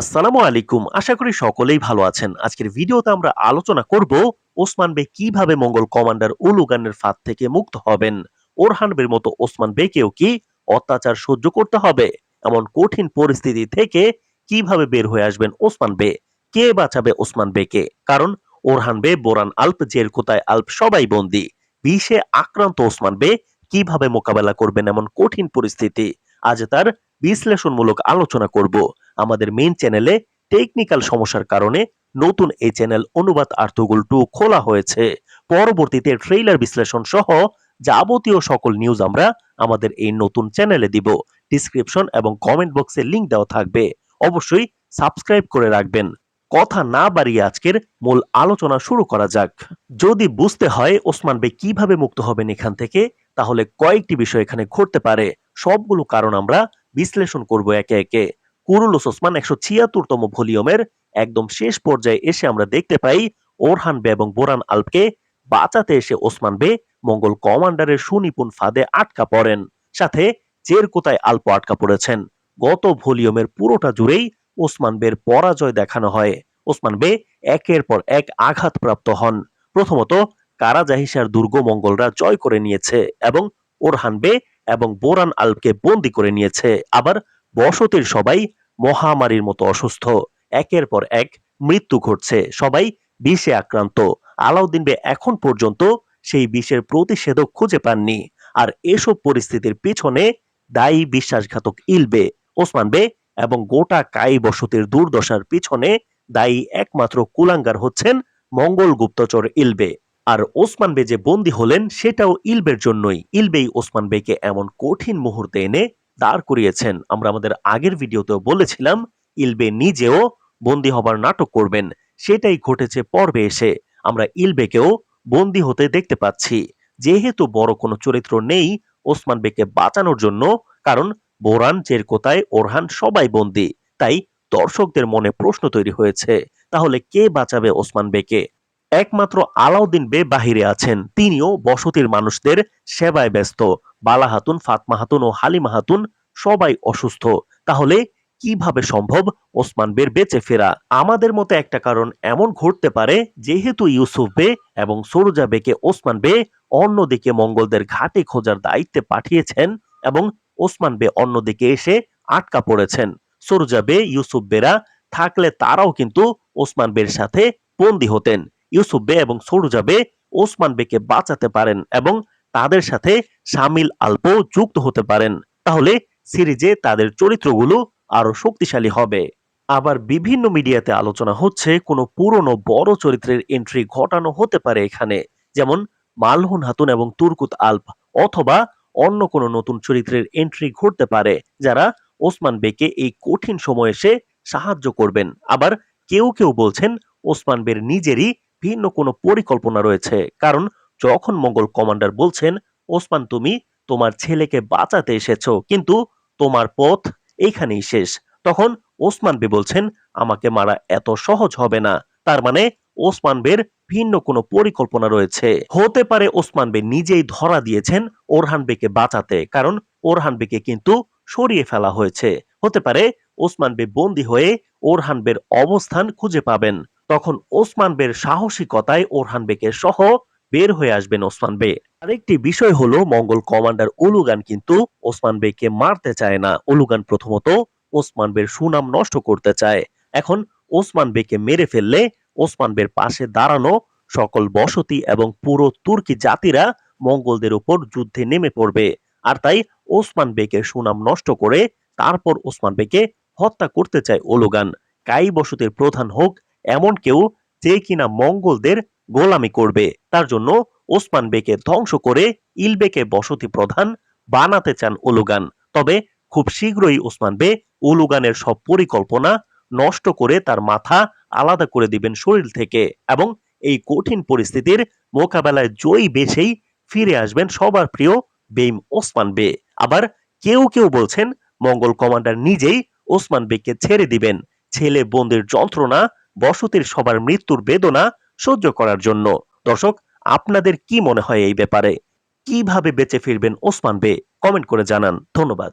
আসসালামু আলাইকুম। আশা করি সকলেই ভালো আছেন। আজকের ভিডিওতে আমরা আলোচনা করব ওসমান বে কীভাবে মঙ্গল কমান্ডার উলুগানের ফাঁদ থেকে মুক্ত হবেন। ওরহান বের মতো ওসমান বেকেও কি অত্যাচার সহ্য করতে হবে? এমন কঠিন পরিস্থিতি থেকে কীভাবে বের হয়ে আসবেন ওসমান বে? কে বাঁচাবে ওসমান বেকে কারণ ওরহান বে, বোরান আল্প জের কোথায় আল্প সবাই বন্দী। বিষে আক্রান্ত ওসমান বে কীভাবে মোকাবেলা করবেন এমন কঠিন পরিস্থিতি? আজ তার বিশ্লেষণমূলক আলোচনা করব। আমাদের মেইন চ্যানেলে টেকনিক্যাল সমস্যার কারণে নতুন এই চ্যানেল অনুবাদ আর্থগুল টু খোলা হয়েছে। পরবর্তীতে ট্রেইলার বিশ্লেষণ সহ যাবতীয় সকল নিউজ আমরা আমাদের এই নতুন চ্যানেলে দিব। ডিসক্রিপশন এবং কমেন্ট বক্সে লিংক দেওয়া থাকবে। অবশ্যই সাবস্ক্রাইব করে রাখবেন। কথা না বাড়িয়ে আজকের মূল আলোচনা শুরু করা যাক। যদি বুঝতে হয় ওসমান বে কীভাবে মুক্ত হবেন এখান থেকে, তাহলে কয়েকটি বিষয় এখানে ঘটতে পারে। সবগুলো কারণ আমরা বিশ্লেষণ করব একে একে। কুরুলুস ওসমান একশো ছিয়াত্তরতম ভলিউমের একদম শেষ পর্যায়ে এসে আমরা দেখতে পাই ওরহান বে এবং বোরান আলপকে বাঁচাতে এসে ওসমান বে মঙ্গল কমান্ডারের সুনিপুণ ফাঁদে আটকা পড়েন। সাথে চের কোথায় আল্প আটকা পড়েছেন। গত ভলিউমের পুরোটা জুড়েই ওসমান বের পরাজয় দেখানো হয়। ওসমান বে একের পর এক আঘাতপ্রাপ্ত হন। প্রথমত কারাজাহিসার দুর্গ মঙ্গলরা জয় করে নিয়েছে এবং ওরহান বে এবং বোরান আলপকে বন্দি করে নিয়েছে। আবার বসতির সবাই মহামারীর মতো অসুস্থ। একের পর এক মৃত্যু ঘটছে। সবাই বিষে আক্রান্ত। আলাউদ্দিন বে এখন পর্যন্ত সেই বিষের প্রতিষেধক খুঁজে পাননি। আর এসব পরিস্থিতির পিছনে দায়ী বিশ্বাসঘাতক ইলবে, ওসমান বে এবং গোটা কাই বসতির দুর্দশার পিছনে দায়ী একমাত্র কুলাঙ্গার হচ্ছেন মঙ্গল গুপ্তচর ইলবে। আর ওসমান বে যে বন্দী হলেন, সেটাও ইলবের জন্যই। ইলবেই ওসমান বেকে এমন কঠিন মুহূর্তে এনে দাঁড় করিয়েছেন। আমরা আমাদের আগের ভিডিওতেও বলেছিলাম, ইলবে নিজেও বন্দী হবার নাটক করবেন। সেটাই ঘটেছে পর্বে এসে। আমরা ইলবেকেও বন্দী হতে দেখতে পাচ্ছি। যেহেতু বড় কোনো চরিত্র নেই ওসমান বেকে বাঁচানোর জন্য, কারণ বোরান চেরকোতায় ওরহান সবাই বন্দী। তাই দর্শকদের মনে প্রশ্ন তৈরি হয়েছে, তাহলে কে বাঁচাবে ওসমান বেকে একমাত্র আলাউদ্দিন বে বাহিরে আছেন। তিনিও বসতির মানুষদের সেবায় ব্যস্ত। বালা হাতুন, ফাতমা হাতুন ও হালিমা হাতুন সবাই অসুস্থ। তাহলে কীভাবে সম্ভব ওসমান বের বেঁচে ফেরা? আমাদের মতে একটা কারণ এমন ঘটতে পারে, যেহেতু ইউসুফ বে এবং সরুজা বেকে ওসমান বে অন্যদিকে মঙ্গলদের ঘাটে খোঁজার দায়িত্বে পাঠিয়েছেন এবং ওসমান বে অন্যদিকে এসে আটকা পড়েছেন। সরুজা বে, ইউসুফ বেরা থাকলে তারাও কিন্তু ওসমান বের সাথে বন্দী হতেন। ইউসুফ বে এবং সরুজা বে ওসমান বেকে বাঁচাতে পারেন এবং তাদের সাথে শামিল আলপ যুক্ত হতে পারেন। তাহলে সিরিজে তাদের চরিত্রগুলো আরও শক্তিশালী হবে। আবার বিভিন্ন মিডিয়াতে আলোচনা হচ্ছে, কোনো পুরনো বড় চরিত্রের এন্ট্রি ঘটানো হতে পারে এখানে। যেমন মালহুন হাতুন এবং তুর্কুত আলপ, অথবা অন্য কোনো নতুন চরিত্রের এন্ট্রি ঘটতে পারে, যারা ওসমান বেকে এই কঠিন সময়ে এসে সাহায্য করবেন। আবার কেউ কেউ বলছেন, ওসমান বের নিজেরই ভিন্ন কোনো পরিকল্পনা রয়েছে। কারণ যখন মঙ্গল কমান্ডার বলছেন, ওসমান, তুমি তোমার ছেলেকে বাঁচাতে এসেছ, কিন্তু তোমার পথ এইখানেই শেষ। তখন ওসমান বে বলছেন, আমাকে মারা এত সহজ হবে না। তার মানে ওসমান বের ভিন্ন কোনো পরিকল্পনা রয়েছে। হতে পারে ওসমান বে নিজেই ধরা দিয়েছেন ওরহান বেকে বাঁচাতে, কারণ ওরহান বেকে কিন্তু সরিয়ে ফেলা হয়েছে। হতে পারে ওসমান বে বন্দী হয়ে ওরহান বের অবস্থান খুঁজে পাবেন। তখন ওসমান বের সাহসিকতায় ওরহান বেকে সহ বের হয়ে আসবেন ওসমান বে। আরেকটি বিষয় হলো, মঙ্গল কমান্ডার উলুগান কিন্তু ওসমান বেকে মারতে চায় না। উলুগান প্রথমত ওসমান বের সুনাম নষ্ট করতে চায়। এখন ওসমান বেকে মেরে ফেললে ওসমান বের পাশে দাঁড়ানো সকল বসতি এবং পুরো তুর্কি জাতিরা মঙ্গলদের উপর যুদ্ধে নেমে পড়বে। আর তাই ওসমান বেকে সুনাম নষ্ট করে তারপর ওসমান বেকে হত্যা করতে চায় ওলুগান কাই বসতির প্রধান হোক এমন কেউ যে কিনা মঙ্গলদের গোলামি করবে। তার জন্য ওসমান বেকে ধ্বংস করে ইলবেকে বসতি প্রধান বানাতে চান উলুগান। তবে খুব শীঘ্রই ওসমান বে উলুগানের সব পরিকল্পনা নষ্ট করে তার মাথা আলাদা করে দিবেন শরীর থেকে এবং এই কঠিন পরিস্থিতির মোকাবেলায় জয়ী বেছেই ফিরে আসবেন সবার প্রিয় বেইম ওসমান বে। আবার কেউ কেউ বলছেন, মঙ্গল কমান্ডার নিজেই ওসমান বেকে ছেড়ে দিবেন। ছেলে বন্দির যন্ত্রণা বসতির সবার মৃত্যুর বেদনা সহ্য করার জন্য। দর্শক, আপনাদের কি মনে হয় এই ব্যাপারে? কীভাবে বেঁচে ফিরবেন ওসমান বে? কমেন্ট করে জানান। ধন্যবাদ।